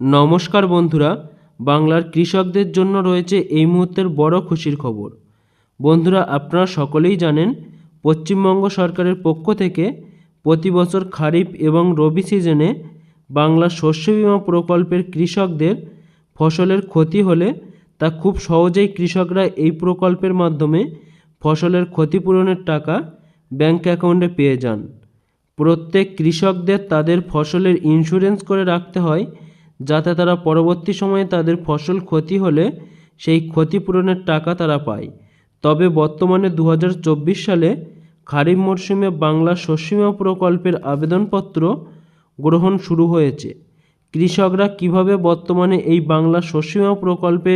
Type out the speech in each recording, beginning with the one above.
নমস্কার বন্ধুরা, বাংলার কৃষকদের জন্য রয়েছে এই মুহূর্তের বড় খুশির খবর। বন্ধুরা, আপনারা সকলেই জানেন, পশ্চিমবঙ্গ সরকারের পক্ষ থেকে প্রতি বছর খারিফ এবং রবি সিজনে বাংলা শস্য বীমা প্রকল্পের কৃষকদের ফসলের ক্ষতি হলে তা খুব সহজেই কৃষকরা এই প্রকল্পের মাধ্যমে ফসলের ক্ষতিপূরণের টাকা ব্যাংক অ্যাকাউন্টে পেয়ে যান। প্রত্যেক কৃষকদের তাদের ফসলের ইন্স্যুরেন্স করে রাখতে হয় যাতে তারা পরবর্তী সময়ে তাদের ফসল ক্ষতি হলে সেই ক্ষতিপূরণের টাকা তারা পায়। তবে বর্তমানে দু হাজার চব্বিশ সালে খারিফ মরশুমে বাংলা শস্যবীমা প্রকল্পের আবেদনপত্র গ্রহণ শুরু হয়েছে। কৃষকরা কীভাবে বর্তমানে এই বাংলা শস্যবীমা প্রকল্পে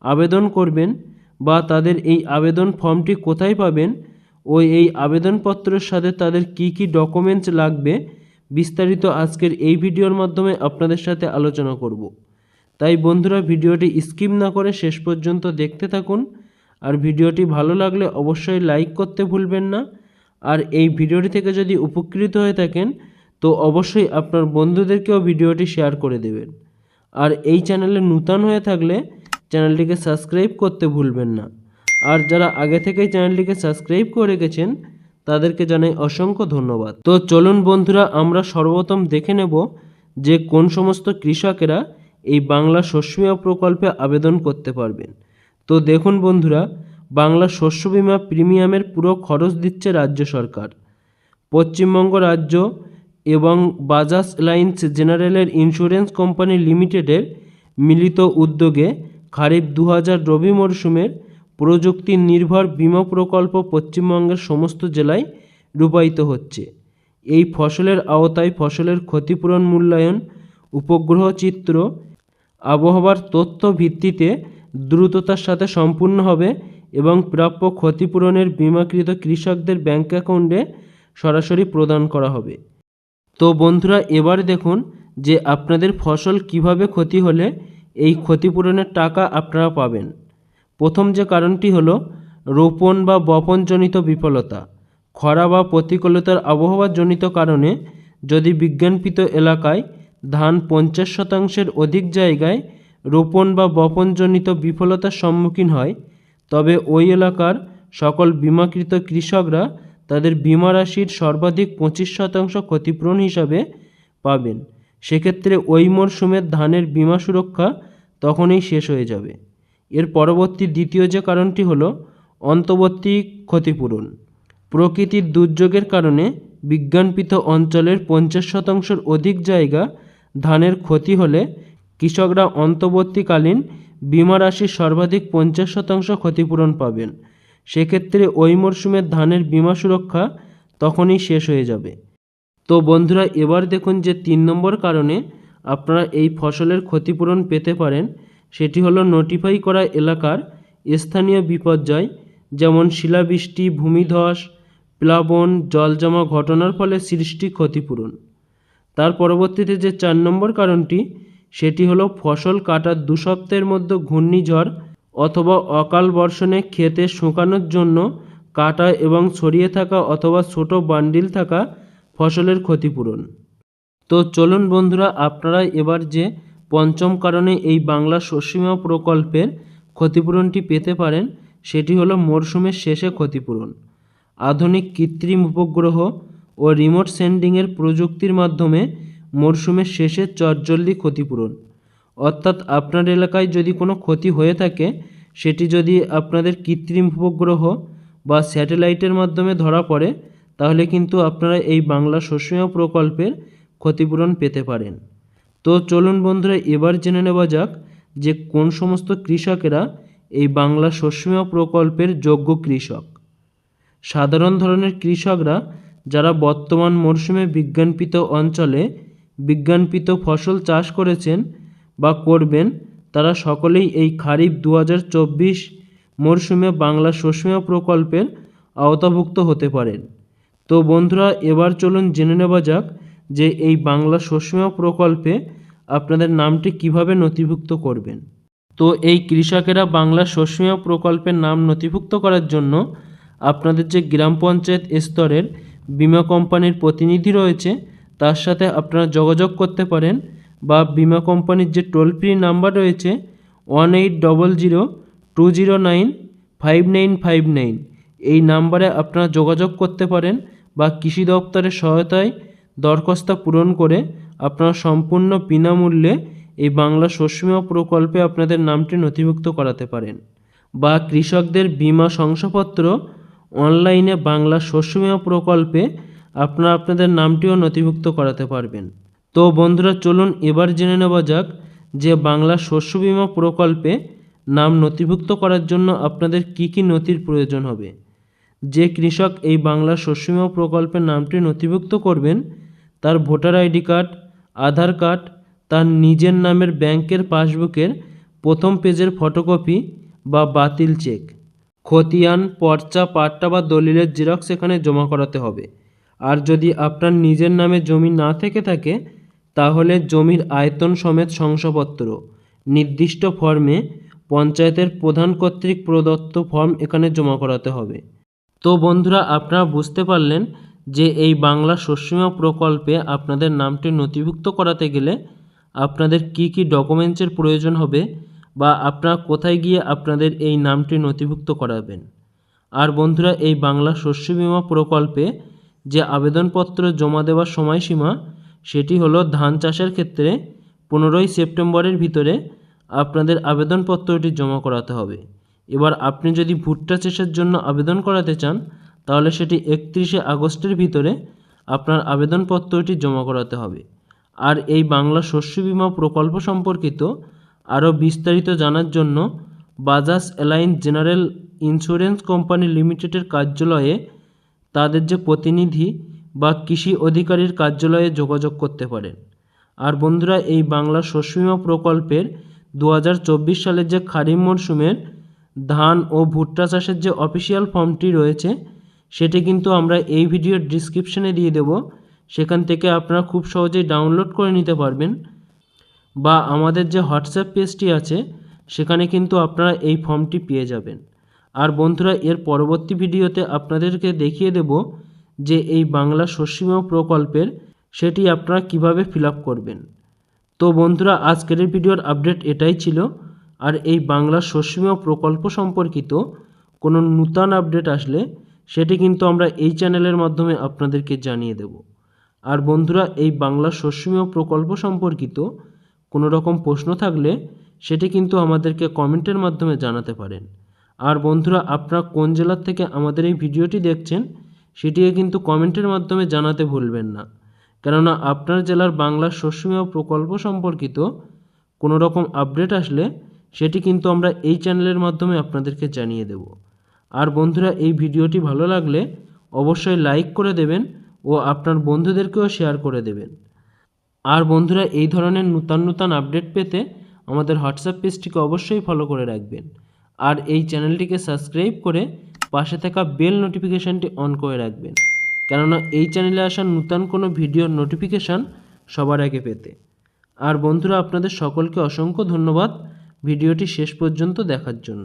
আবেদন করবেন বা তাদের এই আবেদন ফর্মটি কোথায় পাবেন ও এই আবেদনপত্রের সাথে তাদের কি কি ডকুমেন্টস লাগবে বিস্তারিত আজকের এই ভিডিওর মাধ্যমে আপনাদের সাথে আলোচনা করব। তাই বন্ধুরা, ভিডিওটি স্কিপ না করে শেষ পর্যন্ত দেখতে থাকুন। আর ভিডিওটি ভালো লাগলে অবশ্যই লাইক করতে ভুলবেন না। আর এই ভিডিওটি থেকে যদি উপকৃত হয়ে থাকেন, তো অবশ্যই আপনার বন্ধুদেরকেও ভিডিওটি শেয়ার করে দেবেন। আর এই চ্যানেলে নূতন হয়ে থাকলে চ্যানেলটিকে সাবস্ক্রাইব করতে ভুলবেন না। আর যারা আগে থেকেই চ্যানেলটিকে সাবস্ক্রাইব করে রেখেছেন তাদেরকে জানাই অসংখ্য ধন্যবাদ। তো চলুন বন্ধুরা, আমরা সর্বপ্রথম দেখে নেব যে কোন সমস্ত কৃষকেরা এই বাংলা শস্য বীমা প্রকল্পে আবেদন করতে পারবেন। তো দেখুন বন্ধুরা, বাংলা শস্য বীমা প্রিমিয়ামের পুরো খরচ দিচ্ছে রাজ্য সরকার। পশ্চিমবঙ্গ রাজ্য এবং বাজাজ লাইন্স জেনারেলের ইন্স্যুরেন্স কোম্পানি লিমিটেডের মিলিত উদ্যোগে খারিফ দু হাজার রবি মরশুমের প্রযুক্তি নির্ভর বীমা প্রকল্প পশ্চিমবঙ্গের সমস্ত জেলায় রূপায়িত হচ্ছে। এই ফসলের আওতায় ফসলের ক্ষতিপূরণ মূল্যায়ন, উপগ্রহ চিত্র, আবহাওয়ার তথ্য ভিত্তিতে দ্রুততার সাথে সম্পূর্ণ হবে এবং প্রাপ্য ক্ষতিপূরণের বিমাকৃত কৃষকদের ব্যাঙ্ক অ্যাকাউন্টে সরাসরি প্রদান করা হবে। তো বন্ধুরা, এবার দেখুন যে আপনাদের ফসল কীভাবে ক্ষতি হলে এই ক্ষতিপূরণের টাকা আপনারা পাবেন। প্রথম যে কারণটি হলো রোপণ বা বপনজনিত বিফলতা। খরা বা প্রতিকূলতার আবহাওয়াজনিত কারণে যদি বিজ্ঞানপিত এলাকায় ধান পঞ্চাশ শতাংশের অধিক জায়গায় রোপণ বা বপনজনিত বিফলতার সম্মুখীন হয়, তবে ওই এলাকার সকল বিমাকৃত কৃষকরা তাদের বিমা রাশির সর্বাধিক পঁচিশ শতাংশ ক্ষতিপূরণ হিসাবে পাবেন। সেক্ষেত্রে ওই মরশুমের ধানের বিমা সুরক্ষা তখনই শেষ হয়ে যাবে। এর পরবর্তী দ্বিতীয় যে কারণটি হলো অন্তর্বর্তী ক্ষতিপূরণ। প্রকৃতির দুর্যোগের কারণে বিজ্ঞানপিত অঞ্চলের পঞ্চাশ শতাংশের অধিক জায়গা ধানের ক্ষতি হলে কৃষকরা অন্তর্বর্তীকালীন বিমা রাশির সর্বাধিক পঞ্চাশ শতাংশ ক্ষতিপূরণ পাবেন। সেক্ষেত্রে ওই মরশুমের ধানের বিমা সুরক্ষা তখনই শেষ হয়ে যাবে। তো বন্ধুরা, এবার দেখুন যে তিন নম্বর কারণে আপনারা এই ফসলের ক্ষতিপূরণ পেতে পারেন সেটি হলো নোটিফাই করা এলাকার স্থানীয় বিপর্যয়, যেমন শিলাবৃষ্টি, ভূমিধস, প্লাবন, জলজমা ঘটনার ফলে সৃষ্টি ক্ষতিপূরণ। তার পরবর্তীতে যে চার নম্বর কারণটি, সেটি হলো ফসল কাটার দু সপ্তাহের মধ্যে ঘূর্ণিঝড় অথবা অকাল বর্ষণে ক্ষেতে শুকানোর জন্য কাটা এবং ছড়িয়ে থাকা অথবা ছোট বান্ডিল থাকা ফসলের ক্ষতিপূরণ। তো চলুন বন্ধুরা, আপনারা এবার যে পঞ্চম কারণে এই বাংলা শস্যবীমা প্রকল্পের ক্ষতিপূরণটি পেতে পারেন, সেটি হলো মরশুমের শেষে ক্ষতিপূরণ। আধুনিক কৃত্রিম উপগ্রহ ও রিমোট সেন্ডিংয়ের প্রযুক্তির মাধ্যমে মরশুমের শেষে চটজলদি ক্ষতিপূরণ। অর্থাৎ আপনার এলাকায় যদি কোনো ক্ষতি হয়ে থাকে, সেটি যদি আপনাদের কৃত্রিম উপগ্রহ বা স্যাটেলাইটের মাধ্যমে ধরা পড়ে, তাহলে কিন্তু আপনারা এই বাংলা শস্য প্রকল্পের ক্ষতিপূরণ পেতে পারেন। তো চলুন বন্ধুরা, এবার জেনে নেওয়া যাক যে কোন সমস্ত কৃষকেরা এই বাংলা শস্য প্রকল্পের যোগ্য কৃষক। সাধারণ ধরনের কৃষকরা যারা বর্তমান মরশুমে বিজ্ঞানপিত অঞ্চলে বিজ্ঞানপিত ফসল চাষ করেছেন বা করবেন, তারা সকলেই এই খারিফ দু হাজার চব্বিশ মরশুমে বাংলা শস্য প্রকল্পের আওতাভুক্ত হতে পারেন। তো বন্ধুরা, এবার চলুন জেনে নেওয়া যাক যে এই বাংলা শস্য প্রকল্পে আপনাদের নামটি কীভাবে নথিভুক্ত করবেন? তো এই কৃষকেরা বাংলা বীমা প্রকল্পের নাম নথিভুক্ত করার জন্য আপনাদের যে গ্রাম পঞ্চায়েত স্তরের বিমা কোম্পানির প্রতিনিধি রয়েছে, তার সাথে আপনারা যোগাযোগ করতে পারেন বা বিমা কোম্পানির যে টোল ফ্রি নাম্বার রয়েছে, one eight double zero two zero nine five nine five nine. এই নাম্বারে আপনারা যোগাযোগ করতে পারেন বা কৃষি দপ্তরের সহায়তায় দরখাস্ত পূরণ করে আপনারা সম্পূর্ণ বিনামূল্যে এই বাংলা শস্য বিমা প্রকল্পে আপনাদের নামটি নথিভুক্ত করাতে পারেন বা কৃষকদের বিমা শংসাপত্র অনলাইনে বাংলা শস্য বিমা প্রকল্পে আপনারা আপনাদের নামটিও নথিভুক্ত করাতে পারবেন। তো বন্ধুরা, চলুন এবার জেনে নেওয়া যাক যে বাংলা শস্য বিমা প্রকল্পে নাম নথিভুক্ত করার জন্য আপনাদের কি কি নথির প্রয়োজন হবে। যে কৃষক এই বাংলা শস্য বিমা প্রকল্পের নামটি নথিভুক্ত করবেন, তার voter ID card Aadhaar card, তার নিজের নামের ব্যাংকের পাসবুকের প্রথম পেজের ফটোকপি বা বাতিল চেক। খতিয়ান, পর্চা, পাট্টা বা দলিলের জেরক্স এখানে জমা করাতে হবে। আর যদি আপনার নিজের নামে জমি না থেকে থাকে, তাহলে জমির আয়তন সমেত শংসাপত্র, নির্দিষ্ট ফর্মে পঞ্চায়েতের প্রধান কর্তৃক প্রদত্ত ফর্ম এখানে জমা করাতে হবে। তো বন্ধুরা, আপনারা বুঝতে পারলেন যে এই বাংলা শস্যবিমা প্রকল্পে আপনাদের নামটি নথিভুক্ত করাতে গেলে আপনাদের কি কি ডকুমেন্টসের প্রয়োজন হবে বা আপনারা কোথায় গিয়ে আপনাদের এই নামটি নথিভুক্ত করাবেন। আর বন্ধুরা, এই বাংলা শস্য বিমা প্রকল্পে যে আবেদনপত্র জমা দেওয়ার সময়সীমা, সেটি হলো ধান চাষের ক্ষেত্রে পনেরোই সেপ্টেম্বরের ভিতরে আপনাদের আবেদনপত্রটি জমা করাতে হবে। এবার আপনি যদি ভুট্টা চাষের জন্য আবেদন করাতে চান তাহলে সেটি একত্রিশে আগস্টের ভিতরে আপনার আবেদনপত্রটি জমা করাতে হবে। আর এই বাংলা শস্য বিমা প্রকল্প সম্পর্কিত আরও বিস্তারিত জানার জন্য Bajaj Allianz general insurance company লিমিটেডের কার্যালয়ে তাদের যে প্রতিনিধি বা কৃষি অধিকারীর কার্যালয়ে যোগাযোগ করতে পারেন। আর বন্ধুরা, এই বাংলা শস্য বিমা প্রকল্পের দু হাজার চব্বিশ সালের যে খারিফ মরশুমের ধান ও ভুট্টা চাষের যে অফিসিয়াল ফর্মটি রয়েছে সেটি কিন্তু আমরা এই ভিডিওর ডিসক্রিপশনে দিয়ে দেব। সেখান থেকে আপনারা খুব সহজেই ডাউনলোড করে নিতে পারবেন। বা আমাদের যে হোয়াটসঅ্যাপ পেজটি আছে, সেখানে কিন্তু আপনারা এই ফর্মটি পেয়ে যাবেন। আর বন্ধুরা, এর পরবর্তী ভিডিওতে আপনাদেরকে দেখিয়ে দেব যে এই বাংলা শস্য বিমা প্রকল্পের সেটি আপনারা কীভাবে ফিল করবেন। তো বন্ধুরা, আজকের ভিডিওর আপডেট এটাই ছিল। আর এই বাংলা শস্য বিমা প্রকল্প সম্পর্কিত কোনো নূতন আপডেট আসলে সেটি কিন্তু আমরা এই চ্যানেলের মাধ্যমে আপনাদেরকে জানিয়ে দেব। আর বন্ধুরা, এই বাংলা শস্য বিমা প্রকল্প সম্পর্কিত কোনো রকম প্রশ্ন থাকলে সেটি কিন্তু আমাদেরকে কমেন্টের মাধ্যমে জানাতে পারেন। আর বন্ধুরা, আপনারা কোন জেলার থেকে আমাদের এই ভিডিওটি দেখছেন সেটিও কিন্তু কমেন্টের মাধ্যমে জানাতে ভুলবেন না। কেননা, আপনার জেলার বাংলা শস্য বিমা প্রকল্প সম্পর্কিত কোনো রকম আপডেট আসলে সেটি কিন্তু আমরা এই চ্যানেলের মাধ্যমে আপনাদেরকে জানিয়ে দেব। আর বন্ধুরা, এই ভিডিওটি ভালো লাগলে অবশ্যই লাইক করে দেবেন ও আপনার বন্ধুদেরকেও শেয়ার করে দেবেন। আর বন্ধুরা, এই ধরনের নূতন নূতন আপডেট পেতে আমাদের হোয়াটসঅ্যাপ পেজটিকে অবশ্যই ফলো করে রাখবেন। আর এই চ্যানেলটিকে সাবস্ক্রাইব করে পাশে থাকা বেল নোটিফিকেশানটি অন করে রাখবেন। কেননা, এই চ্যানেলে আসা নূতন কোনো ভিডিওর নোটিফিকেশান সবার আগে পেতে। আর বন্ধুরা, আপনাদের সকলকে অসংখ্য ধন্যবাদ ভিডিওটি শেষ পর্যন্ত দেখার জন্য।